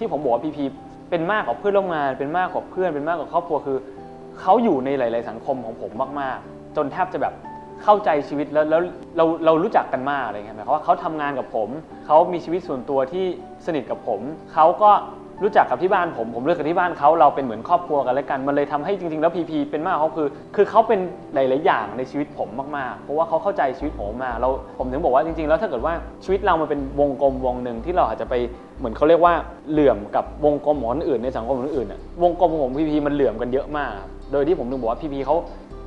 ที่ผมบอกว่าพีพีเป็นมากกว่าเพื่อนร่วมงาน เป็นมากกว่าเพื่อนเป็นมากกว่าครอบครัวคือเขาอยู่ในหลาย ๆ สังคมของผมมาก ๆ จนแทบจะแบบเข้าใจชีวิตแล้วแล้วเราเรารู้จักกันมากอะไรเงี้ยหมายความว่าเขาทำงานกับผมเขามีชีวิตส่วนตัวที่สนิทกับผมเขาก็ รู้จักกับที่บ้านผม ผมเลือกกับที่บ้านเขาเราเป็นเหมือนครอบครัวกันแล้วกัน มันเลยทำให้จริงๆ แล้วพีพีเป็นมากเขาคือ คือเขาเป็นหลายๆอย่างในชีวิตผมมากๆ เพราะว่าเขาเข้าใจชีวิตผมมาเราผมถึงบอกว่าจริงๆ แล้วถ้าเกิดว่าชีวิตเรามันเป็นวงกลมวงหนึ่งที่เราอาจจะไปเหมือนเขาเรียกว่าเหลื่อมกับวงกลมของคนอื่นในสังคมคนอื่นน่ะวงกลมของผมพีพีมันเหลื่อมกันเยอะมาก โดยที่ผมถึงบอกว่าพีพีเขา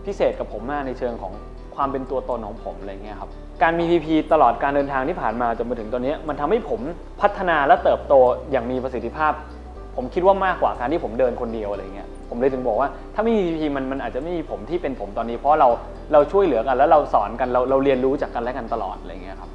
พิเศษกับผมมากในเชิงของความเป็นตัวตนของผมอะไรเงี้ยครับ การมีพีพีตลอดการเดินทางที่ผ่านมาจนมาถึงตอนนี้ มันทำให้ผมพัฒนาและเติบโตอย่างมีประสิทธิภาพ ผมคิดว่ามากกว่าการที่ผมเดินคนเดียวอะไรเงี้ยผมเลยถึงบอกว่าถ้าไม่มีพีมันมันอาจจะไม่มีผมที่เป็นผมตอนนี้ เพราะเราเราช่วยเหลือกันแล้วเราสอนกันเราเราเรียนรู้จากกันและกันตลอดอะไรเงี้ยครับ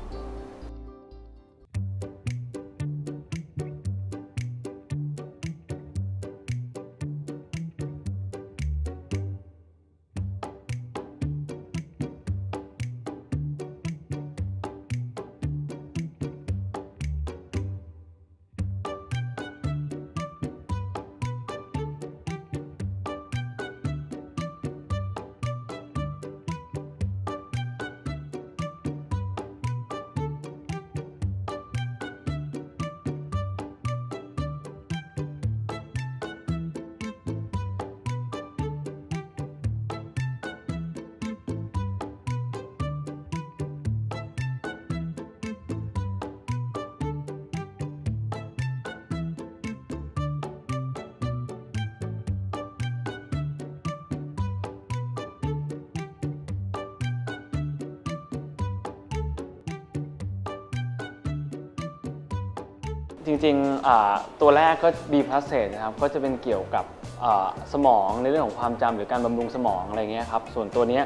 จริงๆอ่าตัวแรกก็ B p l u s นะครับ ก็จะเป็นเกี่ยวกับอ่าสมองในเรื่องของความจำหรือการบำรุงสมองอะไรเงี้ยครับ ส่วนตัวเนี้ย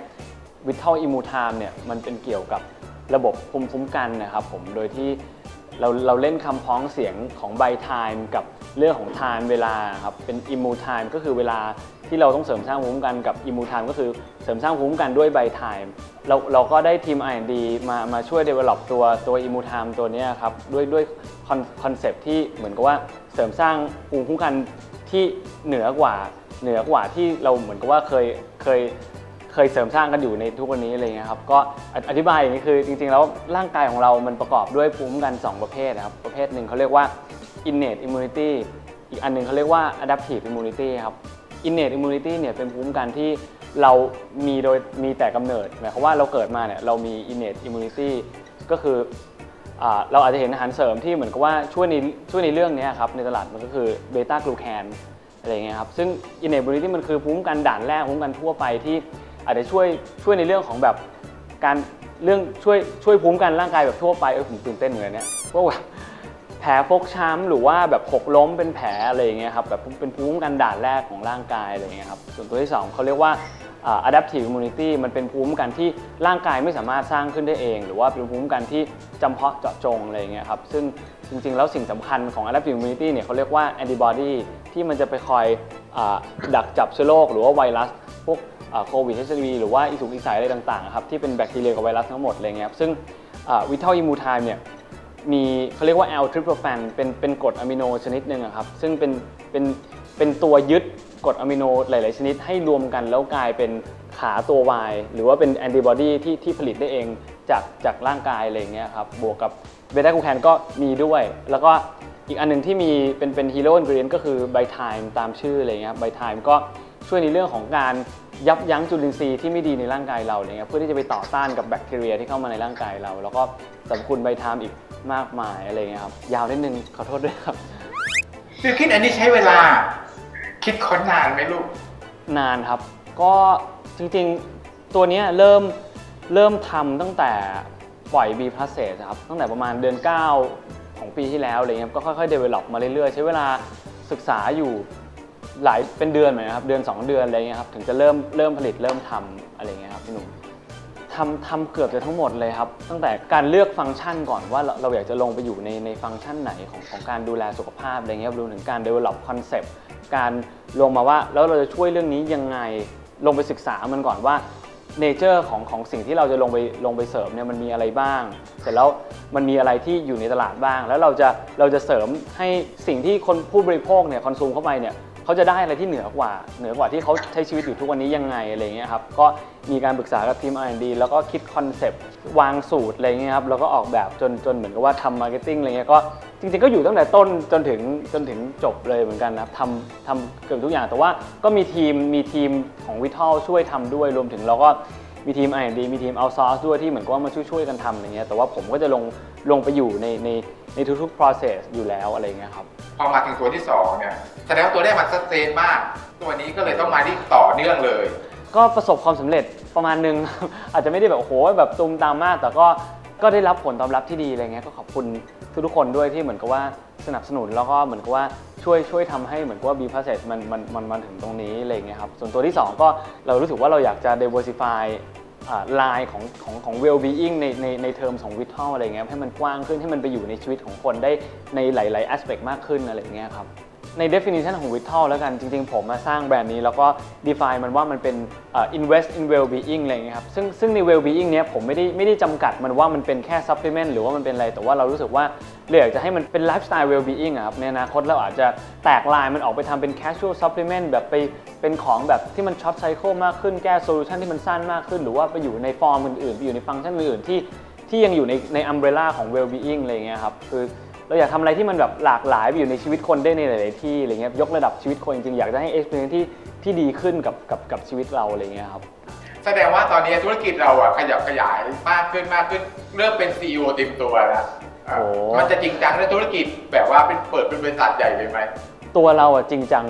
Vital Immutime เนี่ยมันเป็นเกี่ยวกับระบบภูมิคุ้มกันนะครับผม โดยที่เราเราเล่นคำพ้องเสียงของใบ time กับเรื่องของ time เวลาครับ เป็น immu time ก็คือเวลา ที่เราต้องเสริมสร้างภูมิคุ้มกันกับ immu time ก็คือเสริมสร้างภูมิคุ้มกันด้วยใบ time เราเราก็ได้ทีม R&D มามาช่วย develop ตัวตัว immu time ตัวนี้ครับด้วยด้วยคอนเซปที่เหมือนกับว่าเสริมสร้างภูมิคุ้มกันที่เหนือกว่าเหนือกว่าที่เราเหมือนกับว่าเคยเคยเคยเสริมสร้างกันอยู่ในทุกวันนี้อะไรเงี้ยครับก็ออธิบายอย่างนี้คือจริงๆ แล้วร่างกายของเรามันประกอบด้วยภูมิคุ้มกัน 2 ประเภทนะครับ ประเภทหนึ่งเขาเรียกว่า innate immunity อีกอันหนึ่งเขาเรียกว่า adaptive immunity ครับ innate immunity เนี่ยเป็นภูมิคุ้มกันที่เรามีโดยมีแต่กำเนิดหมายความว่าเราเกิดมาเนี่ยเรามี innate immunity ก็คืออเราอาจจะเห็นอาหารเสริมที่เหมือนกับว่าช่วยในช่วยในเรื่องนี้ครับในตลาดมันก็คือเบต้ากลูแคนอะไรเงี้ยครับซึ่ง innate immunity มันคือภูมิคุ้มกันด่านแรกภูมิคุ้มกันทั่วไปที่อาจจะช่วยช่วยในเรื่องของแบบการเรื่องช่วยช่วยภูมิกันร่างกายแบบทั่วไปเออผมตื่นเต้นเหมือนกันเนี่ยพวกแบบ แผลฟกช้ำหรือว่าแบบหกล้มเป็นแผลอะไรอย่างเงี้ยครับแบบเป็นภูมิคุ้มกันด่านแรกของร่างกายอะไรอย่างเงี้ยครับส่วนตัวที่สองเขาเรียกว่า adaptive immunity มันเป็นภูมิคุ้มกันที่ร่างกายไม่สามารถสร้างขึ้นได้เอง หรือว่าเป็นภูมิคุ้มกันที่จำเพาะเจาะจงอะไรอย่างเงี้ยครับซึ่งจริงๆ แล้วสิ่งสำคัญของ adaptive immunity เนี่ยเขาเรียกว่า antibody ที่มันจะไปคอยอดักจับเชื้อโรคหรือว่าไวรัสพวกโควิด HIV หรือว่าอีสุกอีใสอะไรต่างๆครับที่เป็นแบคทีเรียกับไวรัสทั้งหมดอะไรเงี้ยครับซึ่งวิทัลอิมูไทม์เนี่ย มีเขาเรียกว่า L tryptophan เป็นเป็นกรดอะมิโนชนิดหนึ่งอะครับ ซึ่งเป็นเป็นเป็นตัวยึดกรดอะมิโนหลาย ๆ ชนิดให้รวมกันแล้วกลายเป็นขาตัว Y หรือว่าเป็นแอนติบอดีที่ที่ผลิตได้เองจากจากร่างกายอะไรเงี้ยครับ บวกกับเบต้ากูแคนก็มีด้วย แล้วก็อีกอันหนึ่งที่มีเป็นเป็นฮีโร่อินกรีนก็คือไบไทม์ตามชื่ออะไรเงี้ยไบไทม์ก็ช่วยในเรื่องของการ ยับยั้งจุลินทรีย์ที่ไม่ดีในร่างกายเราอะไรเงี้ยเพื่อที่จะไปต่อต้านกับแบคทีเรียที่เข้ามาในร่างกายเรา แล้วก็สรรพคุณไบไทม์อีกมากมายอะไรเงี้ยครับยาวนิดนึงขอโทษด้วยครับ คือคิดอันนี้ใช้เวลา คิดค้นนานไหมลูก นานครับ ก็จริงๆตัวเนี้ยเริ่มเริ่มทำตั้งแต่ปล่อย B p l u s ครับตั้งแต่ประมาณเดือน 9 ของปีที่แล้วอะไรเงี้ยก็ค่อยๆ develop มาเรื่อยๆ ใช้เวลาศึกษาอยู่ หลายเป็นเดือนเหมือนกันครับเดือน 2 เดือนอะไรเงี้ยครับถึงจะเริ่มเริ่มผลิตเริ่มทำอะไรเงี้ยครับพี่หนุ่มทำทำเกือบจะทั้งหมดเลยครับ ตั้งแต่การเลือกฟังก์ชันก่อนว่าเราเราอยากจะลงไปอยู่ในในฟังก์ชันไหนของของการดูแลสุขภาพอะไรเงี้ยครับรวมถึงการ develop concept การลงมาว่าแล้วเราจะช่วยเรื่องนี้ยังไงลงไปศึกษามันก่อนว่า เนเจอร์ของของสิ่งที่เราจะลงไปลงไปเสริมเนี่ยมันมีอะไรบ้าง เสร็จแล้วมันมีอะไรที่อยู่ในตลาดบ้าง แล้วเราจะเราจะเสริมให้สิ่งที่คนผู้บริโภคเนี่ยคอนซูมเข้าไปเนี่ย เขาจะได้อะไรที่เหนือกว่า เหนือกว่าที่เขาใช้ชีวิตอยู่ทุกวันนี้ยังไงอะไรเงี้ยครับก็มีการปรึกษากับทีม R&D แล้วก็คิดคอนเซปต์วางสูตรอะไรเงี้ยครับแล้วก็ออกแบบจนจนเหมือนกับว่าทำมาร์เก็ตติ้งอะไรเงี้ยก็จริงๆก็อยู่ตั้งแต่ต้นจนถึงจนถึงจบเลยเหมือนกันนะครับทำทำเกือบทุกอย่างแต่ว่าก็มีทีมมีทีมของวิทัลช่วยทำด้วยรวมถึงเราก็ มีทีม R&D มีทีม outsource ด้วยที่เหมือนกับว่ามาช่วยๆกันทำอะไรเงี้ยแต่ว่าผมก็จะลงลงไปอยู่ในในในทุกๆ process อยู่แล้วอะไรเงี้ยครับ พอมาถึงตัวที่สองเนี่ยแสดงว่าตัวแรกมันสเตนมาก ตัวนี้ก็เลยต้องมาที่ต่อเนื่องเลย ก็ประสบความสำเร็จประมาณนึง อาจจะไม่ได้แบบโอ้โหแบบตูมตามมาก แต่ก็ก็ได้รับผลตอบรับที่ดีอะไรเงี้ยก็ขอบคุณทุกๆคนด้วยที่เหมือนกับว่า สนับสนุนแล้วก็เหมือนกับว่าช่วยช่วยทำให้เหมือนกับว่า B process มันมันมันมาถึงตรงนี้อะไรเงี้ยครับส่วนตัวที่สองก็เรารู้สึกว่าเราอยากจะ diversify ลายของของของ well being ในในในเทอมของ vital อะไรเงี้ยให้มันกว้างขึ้นให้มันไปอยู่ในชีวิตของคนได้ในหลายๆ aspect มากขึ้นอะไรเงี้ยครับใน definition ของ vital แล้วกันจริงๆ ผมมาสร้างแบรนด์นี้ แล้วก็ define มันว่ามันเป็น invest in well being อะไรเงี้ยครับซึ่งซึ่งใน well being เนี้ยผมไม่ได้ไม่ได้จำกัดมันว่ามันเป็นแค่ supplement หรือว่ามันเป็นอะไร แต่ว่าเรารู้สึกว่า เราอยากจะให้มันเป็น lifestyle well being อะครับในอนาคตเราอาจจะแตกลายมันออกไปทำเป็น casual supplement แบบไปเป็นของแบบที่มัน short cycle มากขึ้นแก้ solution ที่มันสั้นมากขึ้น หรือว่าไปอยู่ในฟอร์มอื่นๆไปอยู่ในฟังก์ชันอื่นๆที่ที่ยังอยู่ในใน umbrella ของ well being อะไรเงี้ยครับคือเราอยากทำอะไรที่มันแบบหลากหลายไปอยู่ในชีวิตคนได้ในหลายๆที่อะไรเงี้ยยกระดับชีวิตคนจริงๆอยากจะให้ experience ที่ที่ดีขึ้นกับกับกับชีวิตเราอะไรเงี้ยครับ แสดงว่าตอนนี้ธุรกิจเราอะขยับขยายมากขึ้นมากขึ้น เริ่มเป็น CEO เต็มตัวแล้ว อะโอ้ มันจะจริงจังในธุรกิจแบบว่าเป็นเปิดเป็นบริษัทใหญ่เลยไหม ตัวเราอะจริงจัง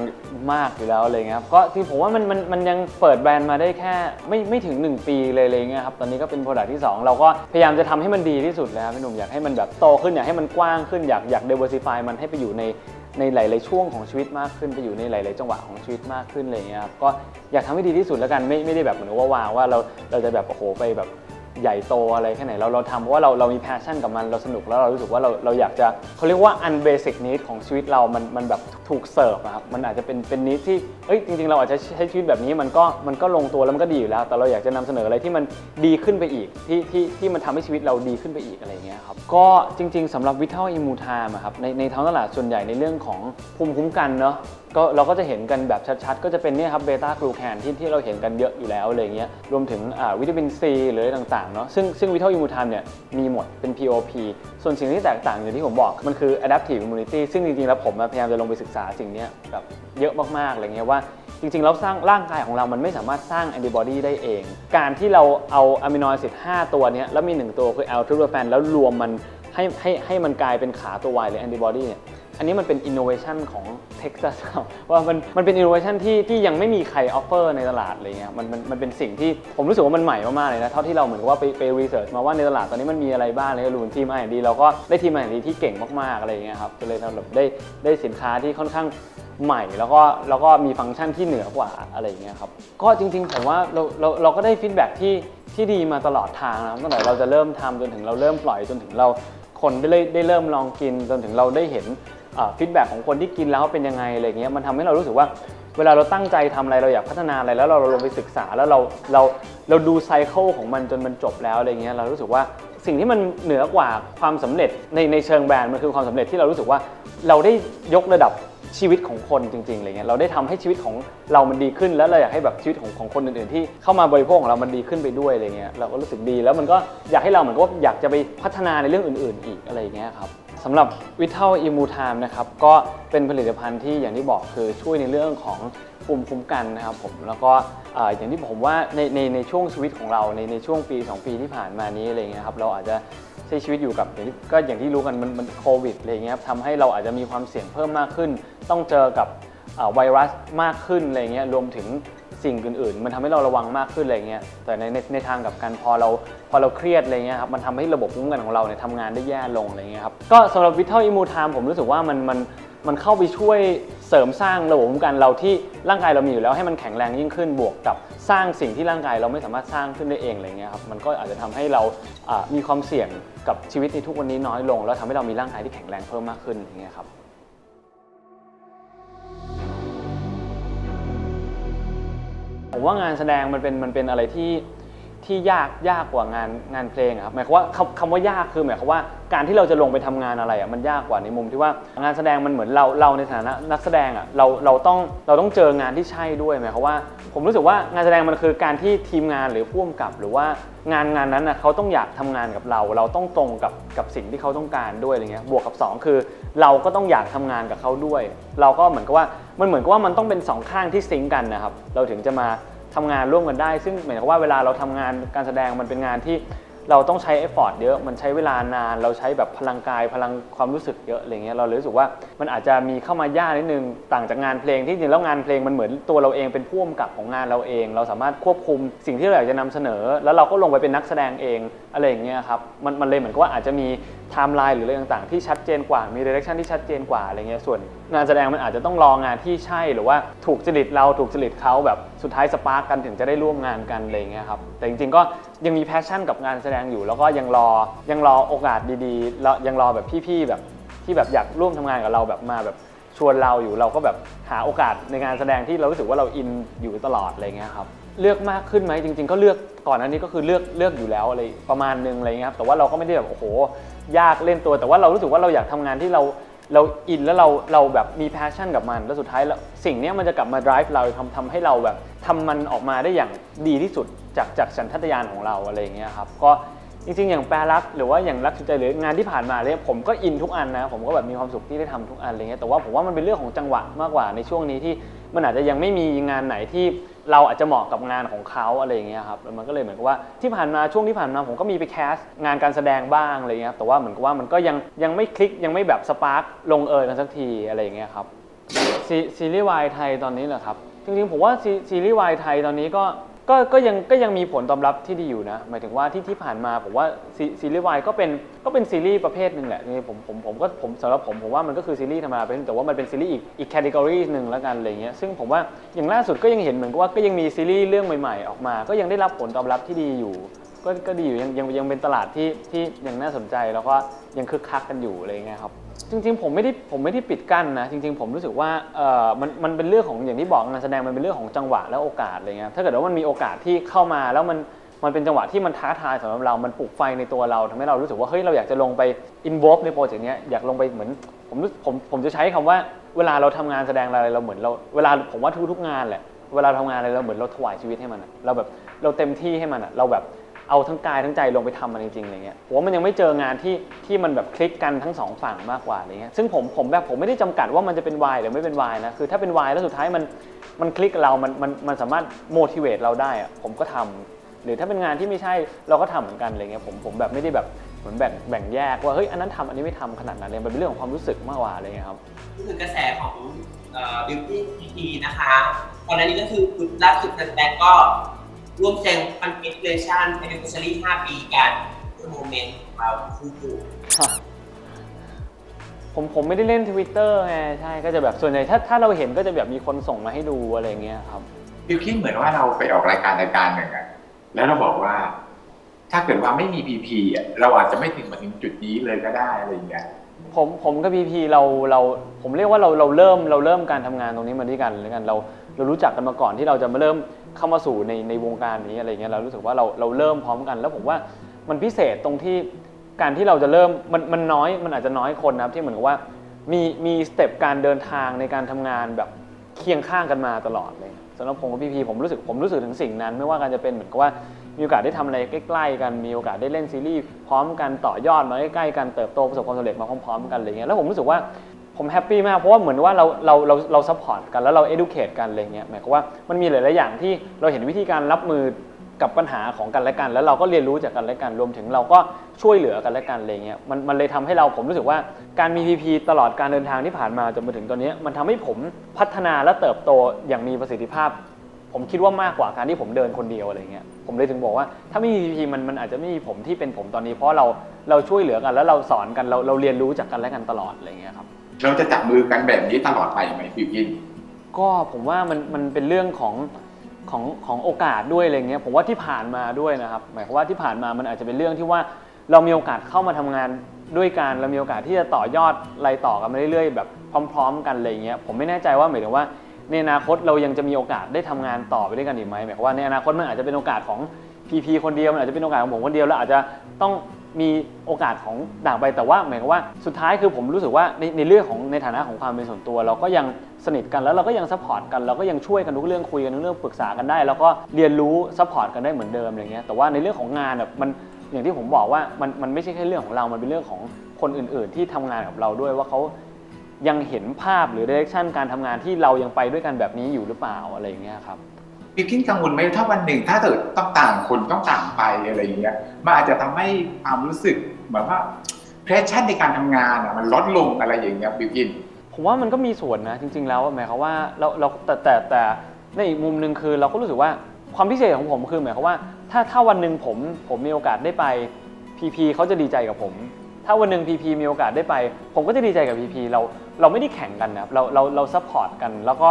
มากอยู่แล้วอะไรเงี้ยครับก็ที่ผมว่ามันมันมันยังเปิดแบรนด์มาได้แค่ไม่ไม่ถึง 1 ปีเลยอะไรเงี้ยครับตอนนี้ก็เป็นโปรดักที่ 2 เราก็พยายามจะทำให้มันดีที่สุดแล้วพี่หนุ่มอยากให้มันแบบโตขึ้นอยากให้มันกว้างขึ้นอยากอยาก diversify มันให้ไปอยู่ในในหลาย ๆ ช่วงของชีวิตมากขึ้นไปอยู่ในหลาย ๆ จังหวะของชีวิตมากขึ้นอะไรเงี้ยครับก็อยากทำให้ดีที่สุดแล้วกันไม่ไม่ได้แบบเหมือนว่าวางว่าเราเราจะแบบโอ้โหไปแบบ ใหญ่โตอะไรแค่ไหนเราเราทำเพราะว่าเราเรามี passion กับมันเราสนุกแล้วเรารู้สึกว่าเราเราอยากจะเขาเรียกว่า unbasic need ของชีวิตเรามันมันแบบถูกเสิร์ฟอะครับมันอาจจะเป็นเป็น need ที่เอ้ยจริง ๆ เราอาจจะใช้ชีวิตแบบนี้มันก็มันก็ลงตัวแล้วมันก็ดีอยู่แล้ว แต่เราอยากจะนำเสนออะไรที่มันดีขึ้นไปอีกที่ที่ที่มันทำให้ชีวิตเราดีขึ้นไปอีกอะไรอย่างเงี้ยครับก็จริง ๆสำหรับ vital immutime อะครับในในท้องตลาดส่วนใหญ่ในเรื่องของภูมิคุ้มกันเนาะก็เราก็จะเห็นกันแบบชัดๆ ก็จะเป็นเนี่ยครับเบต้ากลูแคนที่ที่เราเห็นกันเยอะอยู่แล้วอะไรเงี้ยรวมถึงอ่าวิตามินซีหรืออะไรต่างๆเนาะซึ่งซึ่งวิตามินอิมูทามเนี่ยมีหมดเป็น POP ส่วนสิ่งที่แตกต่างอย่างที่ผมบอกมันคือ adaptive immunity ซึ่งจริงๆ แล้วผมพยายามจะลงไปศึกษาสิ่งนี้แบบเยอะมากๆอะไรเงี้ยว่าจริงๆ แล้วสร้างร่างกายของเรามันไม่สามารถสร้างแอนติบอดีได้เอง การที่เราเอาอะมิโนแอซิด5ตัวเนี้ยแล้วมี 1 ตัวคือแอลทริโ p แฟนแล้วรวมมันให้ให้ให้มันกลายเป็นขาตัว Y หรือแอนติบอดีเนี่ย อันนี้มันเป็น innovation ของ Texas ครับว่ามันมันเป็น innovation ที่ที่ยังไม่มีใคร offer ในตลาดอะไรเงี้ยมันมันมันเป็นสิ่งที่ผมรู้สึกว่ามันใหม่มากๆเลยนะเท่าที่เราเหมือนกับว่าไปไป research มาว่าในตลาดตอนนี้มันมีอะไรบ้างเลยรวมทีม R&D เราก็ได้ทีม R&D ที่เก่งมากๆอะไรเงี้ยครับก็เลยทำแบบได้ได้สินค้าที่ค่อนข้างใหม่แล้วก็แล้วก็มีฟังก์ชันที่เหนือกว่าอะไรเงี้ยครับก็จริงๆผมว่าเราเราเราก็ได้ฟีดแบ็ที่ที่ดีมาตลอดทางนะครับตั้งแต่เราจะเริ่มทำจนถึงเราเริ่มปล่อยจนถึงเราคนได้ได้เริ่มลองกินจนถึงเราได้เห็น ฟีดแบ็ของคนที่กินแล้วเป็นยังไงอะไรเงี้ยมันทำให้เรารู้สึกว่า เวลาเราตั้งใจทำอะไรเราอยากพัฒนาอะไรแล้วเราลงไปศึกษาแล้วเราเราเราดูไซเคิลของมันจนมันจบแล้วอะไรเงี้ยเรารู้สึกว่าสิ่งที่มันเหนือกว่าความสำเร็จในในเชิงแบรนด์มันคือความสำเร็จที่เรารู้สึกว่าเราได้ยกระดับชีวิตของคนจริงๆอะไรเงี้ยเราได้ทำให้ชีวิตของเรามันดีขึ้นแล้วเราอยากให้แบบชีวิตของของคนอื่นๆ ที่เข้ามาบริโภคของเรามันดีขึ้นไปด้วยอะไรเงี้ยเราก็รู้สึกดีแล้วมันก็อยากให้เราเหมือนกับอยากจะไปพัฒนาในเรื่องอื่น ๆ อีกอะไรเงี้ยครับ สำหรับวิทัลอิมูไทามนะครับก็เป็นผลิตภัณฑ์ที่อย่างที่บอกคือช่วยในเรื่องของภูมิคุ้มกันนะครับผมแล้วก็อย่างที่ผมว่าในในในช่วงชีวิตของเราในในช่วงปี 2 ปีที่ผ่านมานี้อะไรเงี้ยครับเราอาจจะใช้ชีวิตอยู่กับก็อย่างที่รู้กันมันมันโควิดอะไรเงี้ยครับทำให้เราอาจจะมีความเสี่ยงเพิ่มมากขึ้น ต้องเจอกับไวรัสมากขึ้นอะไรเงี้ยรวมถึง สิ่งอื่นๆ มันทำให้เราระวังมากขึ้นอะไรเงี้ยแต่ในในในทางกับกันพอเราพอเราเครียดอะไรเงี้ยครับมันทำให้ระบบภูมิคุ้มกันของเราเนี่ยทำงานได้แย่ลงอะไรเงี้ยครับก็สำหรับวิทัลอิมูทามผมรู้สึกว่ามันมันมันเข้าไปช่วยเสริมสร้างระบบภูมิคุ้มกันเราที่ร่างกายเรามีอยู่แล้วให้มันแข็งแรงยิ่งขึ้นบวกกับสร้างสิ่งที่ร่างกายเราไม่สามารถสร้างขึ้นได้เองอะไรเงี้ยครับมันก็อาจจะทำให้เราอ่ามีความเสี่ยงกับชีวิตในทุกวันนี้น้อยลง แล้วทำให้เรามีร่างกายที่แข็งแรงเพิ่มมากขึ้นอย่างเงี้ยครับ ผมว่างานแสดงมันเป็นมันเป็นอะไรที่ ที่ยากยากกว่างานงานเพลงอะครับหมายความว่าคำคำว่ายากคือหมายความว่าการที่เราจะลงไปทำงานอะไรอะมันยากกว่าในมุมที่ว่างานแสดงมันเหมือนเราเราในฐานะนักแสดงอะเราเราต้องเราต้องเจองานที่ใช่ด้วยหมายความว่า ผมรู้สึกว่างานแสดงมันคือการที่ทีมงานหรือผู้กำกับ หรือว่างานงานนั้นนะเขาต้องอยากทำงานกับเรา เราต้องตรงกับกับสิ่งที่เขาต้องการด้วยอะไรเงี้ยบวกกับสองคือ เราก็ต้องอยากทำงานกับเขาด้วย เราก็เหมือนกับว่ามันเหมือนกับว่ามันต้องเป็นสองข้างที่ซิงก์กันนะครับเราถึงจะมา ทำงานร่วมกันได้ ซึ่งหมายความว่าเวลาเราทำงานการแสดงมันเป็นงานที่เราต้องใช้เอฟฟอร์ตเยอะ มันใช้เวลานาน เราใช้แบบพลังกายพลังความรู้สึกเยอะอะไรเงี้ย เราเลยรู้สึกว่ามันอาจจะมีเข้ามายากนิดนึง ต่างจากงานเพลงที่จริงแล้วงานเพลงมันเหมือนตัวเราเองเป็นผู้กำกับของงานเราเอง เราสามารถควบคุมสิ่งที่เราอยากจะนำเสนอ แล้วเราก็ลงไปเป็นนักแสดงเองอะไรอย่างเงี้ยครับ มันมันเลยเหมือนกับว่าอาจจะมีไทม์ไลน์หรืออะไรต่างๆที่ชัดเจนกว่า มีดิเรกชันที่ชัดเจนกว่าอะไรเงี้ย ส่วน งานแสดงมันอาจจะต้องรองานที่ใช่หรือว่าถูกจริตเราถูกจริตเขาแบบสุดท้ายสปาร์กกันถึงจะได้ร่วมงานกันอะไรเงี้ยครับแต่จริงๆก็ยังมีแพชชั่นกับงานแสดงอยู่ แล้วก็ยังรอยังรอโอกาสดีๆแล้วยังรอแบบพี่ๆแบบที่แบบอยากร่วมทำงานกับเราแบบมาแบบชวนเราอยู่เราก็แบบหาโอกาสในงานแสดงที่เรารู้สึกว่าเราอินอยู่ตลอดอะไรเงี้ยครับเลือกมากขึ้นไหมจริง ๆ ก็เลือกก่อนอันนี้ก็คือเลือกเลือกอยู่แล้วอะไรประมาณนึงอะไรเงี้ยครับแต่ว่าเราก็ไม่ได้แบบโอ้โหยากเล่นตัว แต่ว่าเรารู้สึกว่าเราอยากทำงานที่เรา เราอินแล้วเราเราแบบมีแพชชั่นกับมัน แล้วสุดท้ายแล้วสิ่งนี้มันจะกลับมา drive เราทำทำให้เราแบบทำมันออกมาได้อย่างดีที่สุดจากจากสัญชาตญาณของเราอะไรอย่างเงี้ยครับก็จริงๆ อย่างแปรรักหรือว่าอย่างรักสุดใจหรืองานที่ผ่านมาเนี่ยผมก็อินทุกอันนะ ผมก็แบบมีความสุขที่ได้ทำทุกอันอะไรเงี้ยแต่ว่าผมว่ามันเป็นเรื่องของจังหวะมากกว่าในช่วงนี้ที่ มันอาจจะยังไม่มีงานไหนที่เราอาจจะเหมาะกับงานของเขาอะไรอย่างเงี้ยครับแล้วมันก็เลยเหมือนกับว่าที่ผ่านมาช่วงที่ผ่านมาผมก็มีไปแคสงานการแสดงบ้างอะไรเงี้ยครับแต่ว่าเหมือนกับว่ามันก็ยังยังไม่คลิกยังไม่แบบสปาร์กลงเอยกันสักทีอะไรอย่างเงี้ยครับซีซีรีส์วายไทยตอนนี้เหรอครับจริงๆผมว่าซีซีรีส์วายไทยตอนนี้ก็ ก็ก็ยังก็ยังมีผลตอบรับที่ดีอยู่นะ หมายถึงว่าที่ที่ผ่านมาผมว่าซีซีรีส์วายก็เป็นก็เป็นซีรีส์ประเภทหนึ่งแหละนี่ผมผมผมก็ผมสำหรับผมผมว่ามันก็คือซีรีส์ธรรมดาไปแต่ว่ามันเป็นซีรีส์อีกอีกแคตตากรีหนึ่งแล้วกันอะไรเงี้ยซึ่งผมว่าอย่างล่าสุดก็ยังเห็นเหมือนกับว่าก็ยังมีซีรีส์เรื่องใหม่ ๆ ออกมา ก็ยังได้รับผลตอบรับที่ดีอยู่ ก็ก็ดีอยู่ยังยังยังเป็นตลาดที่ที่ยังน่าสนใจแล้วก็ยังคึกคักกันอยู่อะไรเงี้ยครับ จริงๆผมไม่ได้ผมไม่ได้ปิดกั้นนะจริง ๆ ผมรู้สึกว่าเออมันมันเป็นเรื่องของอย่างที่บอกงานแสดงมันเป็นเรื่องของจังหวะและโอกาสอะไรเงี้ยถ้าเกิดว่ามันมีโอกาสที่เข้ามาแล้วมันมันเป็นจังหวะที่มันท้าทายสำหรับเรา มันปลุกไฟในตัวเราทำให้เรารู้สึกว่าเฮ้ยเราอยากจะลงไปอินวอ e ในโปรเจกต์นี้อยากลงไปเหมือนผมรู้ผมผมจะใช้คำว่าเวลาเราทำงานแสดงอะไรเราเหมือนเราเวลาผมว่าทุกๆงานแหละเวลาทำงานอะไรเราเหมือนเราถวายชีวิตให้มันเราแบบเราเต็มที่ให้มันเราแบบ เอาทั้งกายทั้งใจลงไปทำมันจริงๆอะไรเงี้ยผมว่ามันยังไม่เจองานที่ที่มันแบบคลิกกันทั้งสองฝั่งมากกว่าอะไรเงี้ยซึ่งผมผมแบบผมไม่ได้จำกัดว่ามันจะเป็นวายหรือไม่เป็นวายนะคือถ้าเป็นวายแล้วสุดท้ายมันมันคลิกกับเรามันมันมันสามารถ motivate เราได้อะผมก็ทำหรือถ้าเป็นงานที่ไม่ใช่เราก็ทำเหมือนกันอะไรเงี้ยผมผมแบบไม่ได้แบบเหมือนแบ่งแบ่งแยกว่าเฮ้ยอันนั้นทำอันนี้ไม่ทำขนาดนั้นเลยมันเป็นเรื่องของความรู้สึกมากกว่าอะไรเงี้ยครับพูดถึงกระแสของบิวตี้พีทีนะคะตอนนี้ก็คือคุณล่าสุดแฟนๆก็ ร่วมแสดงคอนเกรเลชันในเป็นซีรีส์5ปีกันโมเมนต์ของเราคู่ผมผมไม่ได้เล่น Twitter ไงใช่ก็จะแบบส่วนใหญ่ถ้าถ้าเราเห็นก็จะแบบมีคนส่งมาให้ดูอะไรเงี้ยครับบิวคิดเหมือนว่าเราไปออกรายการรายการหนึ่งอะแล้วเราบอกว่า ถ้าเกิดว่าไม่มีพีพีอะเราอาจจะไม่ถึงมาถึงจุดนี้เลยก็ได้อะไรอย่างเงี้ยผมผมกับพีพีเราเราผมเรียกว่าเราเราเริ่มเราเริ่มการทำงานตรงนี้มาด้วยกันแล้วกันเราเรารู้จักกันมาก่อนที่เราจะมาเริ่ม เข้ามาสู่ในในวงการนี้อะไรเงี้ยเรารู้สึกว่าเราเราเริ่มพร้อมกัน แล้วผมว่ามันพิเศษตรงที่การที่เราจะเริ่มมันมันน้อยมันอาจจะน้อยคนนะครับที่เหมือนกับว่ามีมีสเต็ปการเดินทางในการทำงานแบบเคียงข้างกันมาตลอดเลยสำหรับผมกับพีพีผมรู้สึกผมรู้สึกถึงสิ่งนั้น ไม่ว่าการจะเป็นเหมือนกับว่ามีโอกาสได้ทำอะไรใกล้ๆกันมีโอกาสได้เล่นซีรีส์พร้อมกันต่อยอดมาใกล้ๆกันเติบโตประสบความสำเร็จมาพร้อมๆกันอะไรเงี้ยแล้วผมรู้สึกว่า ผมแฮปปี้มากเพราะว่าเหมือนว่าเราเราเราเราซัพพอร์ตกันแล้วเราเอดูเคทกันอะไรเงี้ยหมายความว่ามันมีหลาย ๆ อย่างที่เราเห็นวิธีการรับมือกับปัญหาของกันและกัน แล้วเราก็เรียนรู้จากกันและกันรวมถึงเราก็ช่วยเหลือกันและกันอะไรเงี้ยมันมันเลยทำให้เราผมรู้สึกว่าการมีพีพีตลอดการเดินทางที่ผ่านมาจนมาถึงตอนนี้ มันทำให้ผมพัฒนาและเติบโตอย่างมีประสิทธิภาพ ผมคิดว่ามากกว่าการที่ผมเดินคนเดียวอะไรเงี้ยผมเลยถึงบอกว่าถ้าไม่มีพีพีมันมันอาจจะไม่มีผมที่เป็นผมตอนนี้ เพราะเราเราช่วยเหลือกันแล้วเราสอนกันเราเราเรียนรู้จากกันและกันตลอดอะไรเงี้ยครับ เราจะจับมือกันแบบนี้ตลอดไปไหมบิวกิน ก็ผมว่ามันมันเป็นเรื่องของของของโอกาสด้วยอะไรเงี้ยผมว่าที่ผ่านมาด้วยนะครับ หมายความว่าที่ผ่านมามันอาจจะเป็นเรื่องที่ว่าเรามีโอกาสเข้ามาทำงานด้วยกันเรามีโอกาสที่จะต่อยอดอะไรต่อกันมาเรื่อยๆ แบบพร้อม ๆ กันอะไรเงี้ยผมไม่แน่ใจว่าหมายถึงว่า ในอนาคตเรายังจะมีโอกาสได้ทำงานต่อไปด้วยกันอีกไหมหมายความว่าในอนาคตมันอาจจะเป็นโอกาสของพีพีคนเดียวมันอาจจะเป็นโอกาสของผมคนเดียวแล้วอาจจะต้อง มีโอกาสของด่างไปแต่ว่าหมายความว่าสุดท้ายคือผมรู้สึกว่าในในเรื่องของในฐานะของความเป็นส่วนตัว เราก็ยังสนิทกันแล้วเราก็ยังซัพพอร์ตกันเราก็ยังช่วยกันทุกเรื่องคุยกันทุกเรื่องปรึกษากันได้ แล้วก็เรียนรู้ซัพพอร์ตกันได้เหมือนเดิมอะไรเงี้ยแต่ว่าในเรื่องของงานแบบมันอย่างที่ผมบอกว่ามันมันไม่ใช่แค่เรื่องของเรา มันเป็นเรื่องของคนอื่น ๆ ที่ทำงานกับเราด้วยว่าเขายังเห็นภาพหรือ direction การทำงานที่เรายังไปด้วยกันแบบนี้อยู่หรือเปล่าอะไรอย่างเงี้ยครับ บิวกินกังวลไหมถ้าวันหนึ่ง ถ้าเกิดต้องต่างคนต้องต่างไปอะไรอย่างเงี้ยมันอาจจะทำให้ความรู้สึกเหมือนว่าเพรสชั่นในการทำงานอะมันลดลงอะไรอย่างเงี้ยบิวกินผมว่ามันก็มีส่วนนะจริง ๆ แล้วหมายความว่าเราเราแต่แต่แต่ในอีกมุมหนึ่งคือเราก็รู้สึกว่าความพิเศษของผมคือหมายความว่า ถ้าถ้าวันหนึ่งผมผมมีโอกาสได้ไปพีพีเขาจะดีใจกับผม ถ้าวันหนึ่งพีพีมีโอกาสได้ไป ผมก็จะดีใจกับพีพีเราเราไม่ได้แข่งกันนะเราเราเราซัพพอร์ตกัน แล้วก็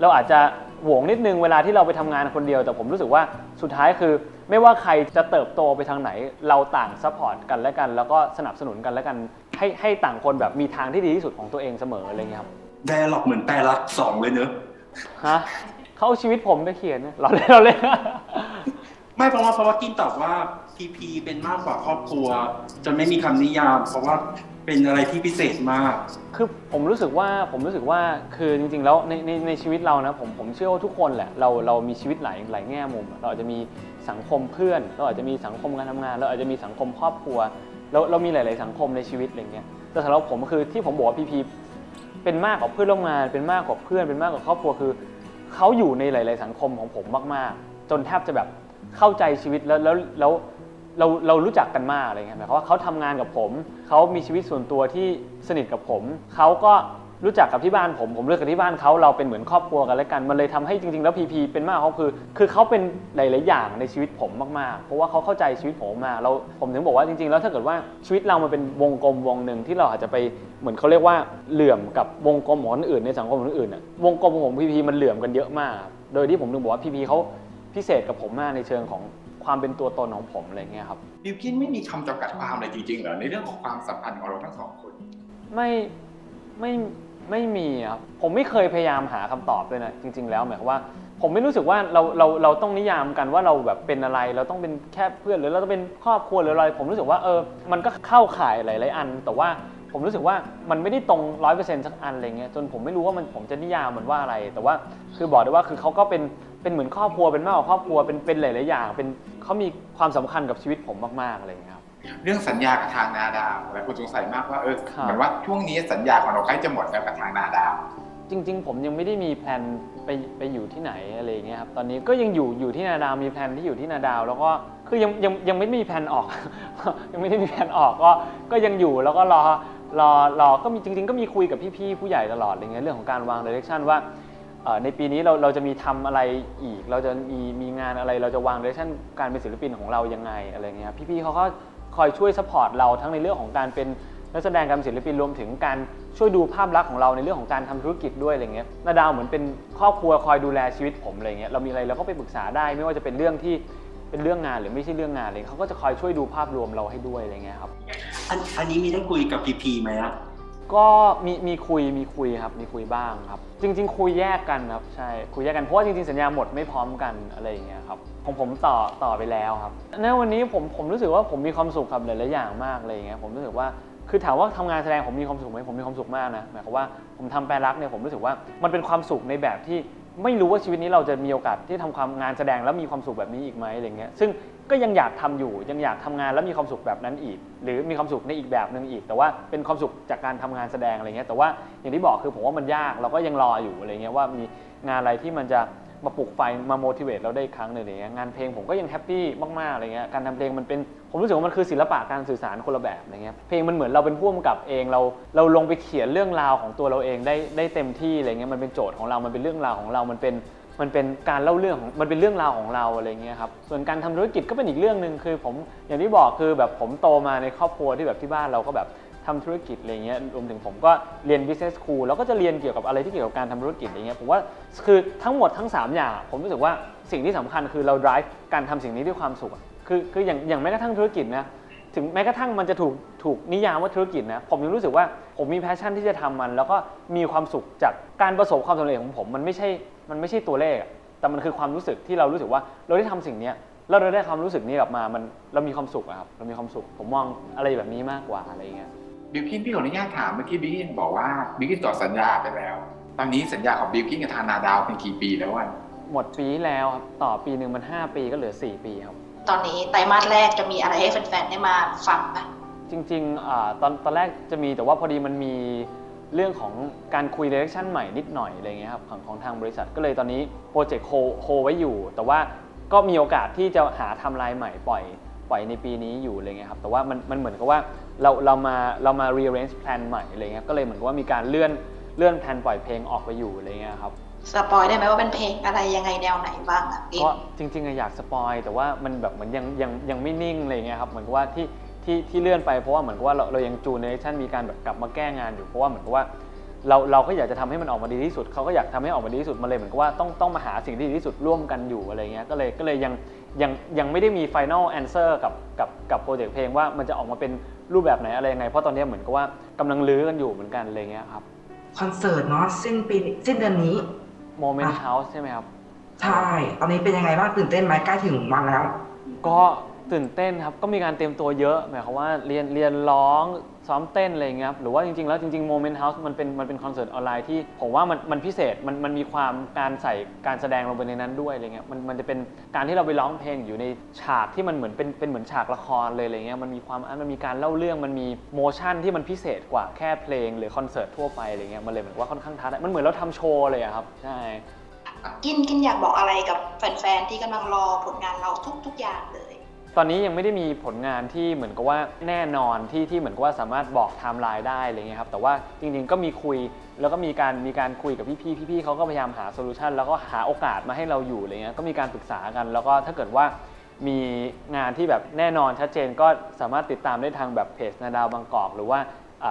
เราอาจจะ หวงนิดนึงเวลาที่เราไปทำงานคนเดียว แต่ผมรู้สึกว่าสุดท้ายคือ ไม่ว่าใครจะเติบโตไปทางไหน เราต่างซัพพอร์ตกันและกัน แล้วก็สนับสนุนกันและกัน ให้ให้ต่างคนแบบมีทางที่ดีที่สุดของตัวเองเสมออะไรเงี้ยครับแดร์ล็อกเหมือนแปลรักสองเลยเนอะฮะเขาเอาชีวิตผมไปเขียนนะเราเล่นเราเล่นไม่เพราะว่าเพราะว่ากินตอบว่าพีพีเป็นมากกว่าครอบครัวจนไม่มีคำนิยาม เพราะว่า เป็นอะไรที่พิเศษมาก คือผมรู้สึกว่าผมรู้สึกว่าคือจริงๆแล้วในในในชีวิตเรานะผมผมเชื่อว่าทุกคนแหละเราเรามีชีวิตหลายหลายแง่มุม เราอาจจะมีสังคมเพื่อน เราอาจจะมีสังคมการทำงาน เราอาจจะมีสังคมครอบครัวเราเรามีหลาย ๆ สังคมในชีวิตอะไรเงี้ยแต่สำหรับผมคือที่ผมบอกว่าพีพีเป็นมากกว่าเพื่อนร่วมงาน เป็นมากกว่าเพื่อนเป็นมากกว่าครอบครัวคือเขาอยู่ในหลาย ๆ สังคมของผมมากๆ จนแทบจะแบบเข้าใจชีวิตแล้วแล้วแล้ว เราเรารู้จักกันมากอะไรเงี้ยหมายความว่าเขาทำงานกับผม เขามีชีวิตส่วนตัวที่สนิทกับผม เขาก็รู้จักกับที่บ้านผม ผมเลือกกับที่บ้านเขาเราเป็นเหมือนครอบครัวกันแล้วกัน มันเลยทำให้จริง ๆ แล้วพีพีเป็นมากเขาคือ คือเขาเป็นหลาย ๆ อย่างในชีวิตผมมาก ๆ เพราะว่าเขาเข้าใจชีวิตผมมากเราผมถึงบอกว่าจริง ๆ แล้วถ้าเกิดว่าชีวิตเรามันเป็นวงกลมวงหนึ่งที่เราอาจจะไปเหมือนเขาเรียกว่าเหลื่อมกับวงกลมของคนอื่นในสังคมคนอื่นอะวงกลมของผมพีพีมันเหลื่อมกันเยอะมาก โดยที่ผมถึงบอกว่าพีพีเขาพิเศษกับผมมากในเชิงของ ความเป็นตัวตนของผมอะไรเงี้ยครับบิวกินไม่มีคำจำกัดความอะไรจริงๆเหรอในเรื่องของความสัมพันธ์ของเราทั้งสองคน ไม่ไม่ไม่มีครับผมไม่เคยพยายามหาคำตอบเลยนะจริง ๆ แล้วหมายความว่า ผมไม่รู้สึกว่าเราเราเราต้องนิยามกันว่าเราแบบเป็นอะไร เราต้องเป็นแค่เพื่อนหรือเราต้องเป็นครอบครัวหรืออะไรผมรู้สึกว่าเออมันก็เข้าข่ายหลายๆอัน แต่ว่าผมรู้สึกว่ามันไม่ได้ตรงร้อยเปอร์เซ็นต์สักอันอะไรเงี้ยจนผมไม่รู้ว่ามันผมจะนิยามมันว่าอะไร แต่ว่าคือบอกได้ว่าคือเขาก็เป็น เป็นเหมือนครอบครัวเป็นมากกว่าครอบครัวเป็นเป็นหลายๆอย่าง เป็นเขามีความสำคัญกับชีวิตผมมากๆอะไรเงี้ยครับ เรื่องสัญญากับทางนาดาวหลายคนสงสัยมากว่าเออครับ เหมือนว่าช่วงนี้สัญญาของเราใกล้จะหมดแล้วกับทางนาดาว จริง ๆ ผมยังไม่ได้มีแพลนไปไปอยู่ที่ไหนอะไรอย่างเงี้ยครับตอนนี้ก็ยังอยู่อยู่ที่นาดาวมีแพลนที่อยู่ที่นาดาว แล้วก็คือยังยังยังไม่มีแพลนออก ยังไม่ได้มีแพลนออกก็ก็ยังอยู่แล้วก็รอรอรอก็มีจริง ๆ ก็มีคุยกับพี่ๆผู้ใหญ่ตลอดอะไรเงี้ยเรื่องของการวางดิเรกชันว่าเอ่อ ในปีนี้เราเราจะมีทำอะไรอีก เราจะมีมีงานอะไรเราจะวางดิเรชั่นการเป็นศิลปินของเรายังไงอะไรเงี้ยพี่ๆเขาก็คอยช่วยสปอร์ตเราทั้งในเรื่องของการเป็นนักแสดงการเป็นศิลปินรวมถึงการช่วยดูภาพลักษณ์ของเราในเรื่องของการทำธุรกิจด้วยอะไรเงี้ยนาดาวเหมือนเป็นครอบครัวคอยดูแลชีวิตผมอะไรเงี้ยเรามีอะไรเราก็ไปปรึกษาได้ ไม่ว่าจะเป็นเรื่องที่เป็นเรื่องงานหรือไม่ใช่เรื่องงานเลยเขาก็จะคอยช่วยดูภาพรวมเราให้ด้วยอะไรเงี้ยครับอันอันนี้มีได้คุยกับพีพีไหมอะ ก็มีมีคุยมีคุยครับมีคุยบ้างครับ จริง ๆ คุยแยกกันครับใช่คุยแยกกันเพราะว่าจริงๆสัญญาหมดไม่พร้อมกันอะไรอย่างเงี้ยครับของผมต่อต่อไปแล้วครับในวันนี้ผมผมรู้สึกว่าผมมีความสุขกับหลายๆอย่างมากเลยอย่างเงี้ยผมรู้สึกว่าคือถามว่าทำงานแสดงผมมีความสุขไหมผมมีความสุขมากนะหมายความว่าผมทำแปรรักเนี่ยผมรู้สึกว่ามันเป็นความสุขในแบบที่ ไม่รู้ว่าชีวิตนี้เราจะมีโอกาสที่ทำความงานแสดงแล้วมีความสุขแบบนี้อีกไหมอะไรเงี้ยซึ่งก็ยังอยากทำอยู่ยังอยากทำงานแล้วมีความสุขแบบนั้นอีก หรือมีความสุขในอีกแบบหนึ่งอีก แต่ว่าเป็นความสุขจากการทำงานแสดงอะไรเงี้ยแต่ว่าอย่างที่บอกคือผมว่ามันยากเราก็ยังรออยู่อะไรเงี้ยว่ามีงานอะไรที่มันจะมาปลุกไฟมา motivate เราได้อีกครั้งหนึ่งอะไรเงี้ยงานเพลงผมก็ยังแฮปปี้มากๆอะไรเงี้ยการทำเพลงมันเป็น ผมรู้สึกว่ามันคือศิลปะการสื่อสารคนละแบบอะไรเงี้ยเพลงมันเหมือนเราเป็นผู้กำกับเองเราเราลงไปเขียนเรื่องราวของตัวเราเองได้ได้เต็มที่อะไรเงี้ยมันเป็นโจทย์ของเรา มันเป็นเรื่องราวของเรามันเป็นมันเป็นการเล่าเรื่องของมันเป็นเรื่องราวของเราอะไรเงี้ยครับส่วนการทำธุรกิจก็เป็นอีกเรื่องหนึ่งคือผมอย่างที่บอกคือแบบผมโตมาในครอบครัวที่แบบที่บ้านเราก็แบบทำธุรกิจอะไรเงี้ยรวมถึงผมก็เรียน business school แล้วก็จะเรียนเกี่ยวกับอะไรที่เกี่ยวกับการทำธุรกิจอะไรเงี้ยผมว่าคือทั้งหมดทั้ง 3 อย่าง ผมรู้สึกว่าสิ่งที่สำคัญคือเรา drive การทำสิ่งนี้ด้วยความสุข คือคืออย่างอย่างแม้กระทั่งธุรกิจนะถึงแม้กระทั่งมันจะถูกถูกนิยามว่าธุรกิจนะผมยังรู้สึกว่าผมมีแพชชั่นที่จะทำมัน แล้วก็มีความสุขจากการประสบความสำเร็จของผมมันไม่ใช่มันไม่ใช่ตัวเลขอะแต่มันคือความรู้สึกที่เรารู้สึกว่าเราได้ทำสิ่งเนี้ยแล้วเราได้ความรู้สึกนี้กลับมามันเรามีความสุขอะครับเรามีความสุข ผมมองอะไรแบบนี้มากกว่าอะไรเงี้ยบิวกินพี่ขออนุญาตถามเมื่อกี้บิวกินบอกว่าบิวกินต่อสัญญาไปแล้ว ตอนนี้สัญญาของบิวกินกับทางนาดาวเป็นกี่ปีแล้ววันหมดปีที่แล้วครับต่อปีหนึ่งมัน 5 ปีก็เหลือ 4 ปีครับ ตอนนี้ไตรมาสแรกจะมีอะไรให้แฟนๆได้มาฟังไหมจริงๆอตอนตอนแรกจะมีแต่ว่าพอดีมันมีเรื่องของการคุยเดเรคชั่นใหม่นิดหน่อยอะไรเงี้ยครับของของทางบริษัทก็เลยตอนนี้โปรเจกต์โฮโฮไว้อยู่ แต่ว่าก็มีโอกาสที่จะหาทำลายใหม่ปล่อยปล่อยในปีนี้อยู่อะไรเงี้ยครับแต่ว่ามันมันเหมือนกับว่าเราเรามาเรามา rearrange plan ใหม่อะไรเงี้ยก็เลยเหมือนกับว่ามีการเลื่อนเลื่อนแผนปล่อยเพลงออกไปอยู่อะไรเงี้ยครับ สปอยได้ไหมว่าเป็นเพลงอะไรยังไงแนวไหนบ้างอะพี่ก็จริงๆอะอยากสปอยแต่ว่ามันแบบเหมือนยังยังยังไม่นิ่งอะไรเงี้ยครับเหมือนกับว่าที่ที่ที่เลื่อนไปเพราะว่าเหมือนกับว่าเราเรายังจูนเนชั่นมีการแบบกลับมาแก้งานอยู่เพราะว่าเหมือนกับว่า เราเราก็อยากจะทำให้มันออกมาดีที่สุดเขาก็อยากทำให้ออกมาดีที่สุดมาเลยเหมือนกับว่าต้องต้องมาหาสิ่งที่ดีที่สุดร่วมกันอยู่อะไรเงี้ยก็เลยก็เลยยังยังยังไม่ได้มี final answer กับกับกับโปรเจกต์เพลงว่ามันจะออกมาเป็นรูปแบบไหนอะไรยังไงเพราะตอนนี้เหมือนกับว่ากำลังลื้อกันอยู่เหมือนกันอะไรเงี้ยครับ คอนเสิร์ตเนาะสิ้นปีสิ้นเดือนนี้ Moment อะ House ใช่ไหมครับ ใช่ ตอนนี้เป็นยังไงบ้างตื่นเต้นไหมใกล้ถึงวันแล้ว ก็ตื่นเต้นครับ ก็มีการเตรียมตัวเยอะ หมายความว่าเรียนเรียนร้อง ซ้อมเต้นอะไรอย่างเงี้ยครับหรือว่าจริงๆ แล้วจริงๆ Moment House มันเป็นมันเป็นคอนเสิร์ตออนไลน์ที่ผมว่ามันมันพิเศษมันมันมีความการใส่การแสดงลงไปในนั้นด้วยอะไรเงี้ยมันมันจะเป็นการที่เราไปร้องเพลงอยู่ในฉากที่มันเหมือนเป็นเป็นเหมือนฉากละครเลยอะไรเงี้ยมันมีความมันมีการเล่าเรื่องมันมีโมชั่นที่มันพิเศษกว่าแค่เพลงหรือคอนเสิร์ตทั่วไปอะไรเงี้ยมันเลยเหมือนว่าค่อนข้างท้าทายมันเหมือนเราทำโชว์เลยอะครับใช่ กินกินอยากบอกอะไรกับแฟนๆที่กำลังรอผลงานเราทุกๆอย่างเลย ตอนนี้ยังไม่ได้มีผลงานที่เหมือนกับว่าแน่นอนที่ที่เหมือนกับว่าสามารถบอกไทม์ไลน์ได้อะไรเงี้ยครับแต่ว่าจริงๆก็มีคุยแล้วก็มีการมีการคุยกับพี่ๆพี่ๆเขาก็พยายามหาโซลูชันแล้วก็หาโอกาสมาให้เราอยู่อะไรเงี้ยก็มีการปรึกษากัน แล้วก็ถ้าเกิดว่ามีงานที่แบบแน่นอนชัดเจนก็สามารถติดตามได้ทางแบบเพจนาดาวบางกอกหรือว่า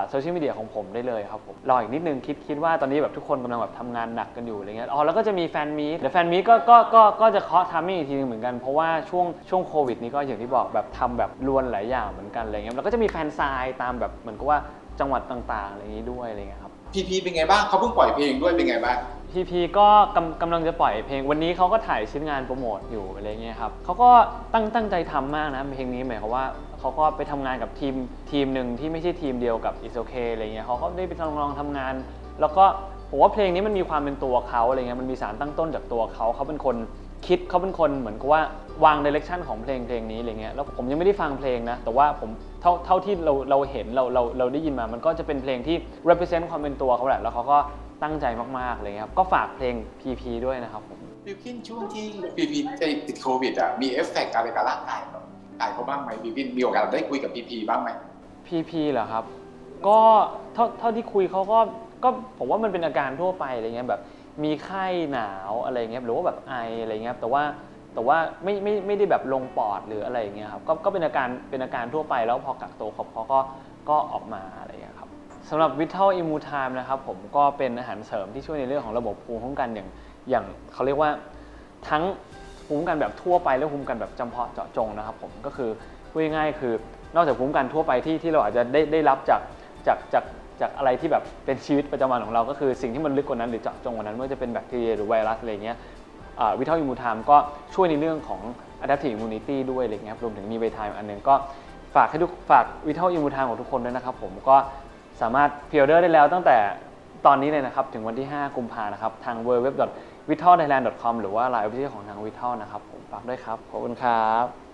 โซเชียลมีเดียของผมได้เลยครับผมรออีกนิดนึงคิดคิดว่าตอนนี้แบบทุกคนกำลังแบบทำงานหนักกันอยู่อะไรเงี้ยอ๋อแล้วก็จะมีแฟนมีตเดี๋ยวแฟนมีตก็ก็ก็ก็จะเคาะทามมิ่งอีกทีนึงเหมือนกันเพราะว่าช่วงช่วงโควิดนี้ก็อย่างที่บอกแบบทำแบบรวนหลายอย่างเหมือนกันอะไรเงี้ยแล้วก็จะมีแฟนซายตามแบบเหมือนกับว่าจังหวัดต่างๆอะไรอย่างนี้ด้วยอะไรเงี้ยครับพีพีเป็นไงบ้างเขาเพิ่งปล่อยเพลงด้วยเป็นไงบ้างพีพีก็กำกำลังจะปล่อยเพลงวันนี้เขาก็ถ่ายชิ้นงานโปรโมทอยู่อะไรเงี้ยครับเขาก็ตั้งตั้งใจทำมากนะเพลงนี้หมายความว่า เขาก็ไปทำงานกับทีมทีมหนึ่งที่ไม่ใช่ทีมเดียวกับ Is Okay อะไรเงี้ยเขาก็ได้ไปลองลองทำงาน แล้วก็ผมว่าเพลงนี้มันมีความเป็นตัวเขาอะไรเงี้ยมันมีสารตั้งต้นจากตัวเขาเขาเป็นคนคิดเขาเป็นคนเหมือนกับว่าวางดิเรกชันของเพลงเพลงนี้อะไรเงี้ยแล้วผมยังไม่ได้ฟังเพลงนะ แต่ว่าผมเท่าเท่าที่เราเราเห็นเราเราเราได้ยินมา มันก็จะเป็นเพลงที่ represent ความเป็นตัวเขาแหละแล้วเขาก็ตั้งใจมากๆเลยครับก็ฝากเพลง PP ด้วยนะครับผมบิวกินช่วงที่พีพีติดโควิดอะมีเอฟเฟกต์อะไรกับร่างกายเรา กายเขาบ้างไหมบิวกินมีโอกาสได้คุยกับพีพีบ้างไหม PP เหรอครับ ก็เท่าเท่าที่คุยเขาก็ก็ผมว่ามันเป็นอาการทั่วไปอะไรเงี้ยแบบ มีไข้หนาวอะไรเงี้ยหรือว่าแบบไออะไรเงี้ยแต่ว่าแต่ว่าไม่ไม่ไม่ได้แบบลงปอดหรืออะไรเงี้ยครับก็ก็เป็นอาการเป็นอาการทั่วไปแล้วพอกักตัวครบเขาก็ก็ออกมาอะไรเงี้ยครับสำหรับวิ t เท l อิมูไทม์นะครับผมก็เป็นอาหารเสริมที่ช่วยในเรื่องของระบบภูมิคุ้มกันอย่างอย่างเขาเรียกว่าทั้ง ภูมิคุ้มกันแบบทั่วไปและภูมิคุ้มกันแบบจำเพาะเจาะจงนะครับผมก็คือพูดง่ายๆคือนอกจากภูมิคุ้มกันทั่วไปที่ที่เราอาจจะได้ได้รับจากจากจากจากอะไรที่แบบเป็นชีวิตประจำวันของเราก็คือสิ่งที่มันลึกกว่านั้นหรือเจาะจงกว่านั้นไม่ว่าจะเป็นแบคทีเรียหรือไวรัสอะไรเงี้ยวิทัลอิมูทามก็ช่วยในเรื่องของ adaptive immunity ด้วยอะไรเงี้ยครับรวมถึงมีเวทามอันนึงก็ฝากให้ทุกฝากวิทัลอิมูทามของทุกคนด้วยนะครับผมก็สามารถพิออเดอร์ได้แล้วตั้งแต่ตอนนี้เลยนะครับ ถึงวันที่ 5 กุมภานะครับ ทาง w w w v i t a l t h a i l a n d c o m หรือว่าไลน์ออฟฟิเชียลของทางวิทัลนะครับผมฝากด้วยครับ ขอบคุณครับ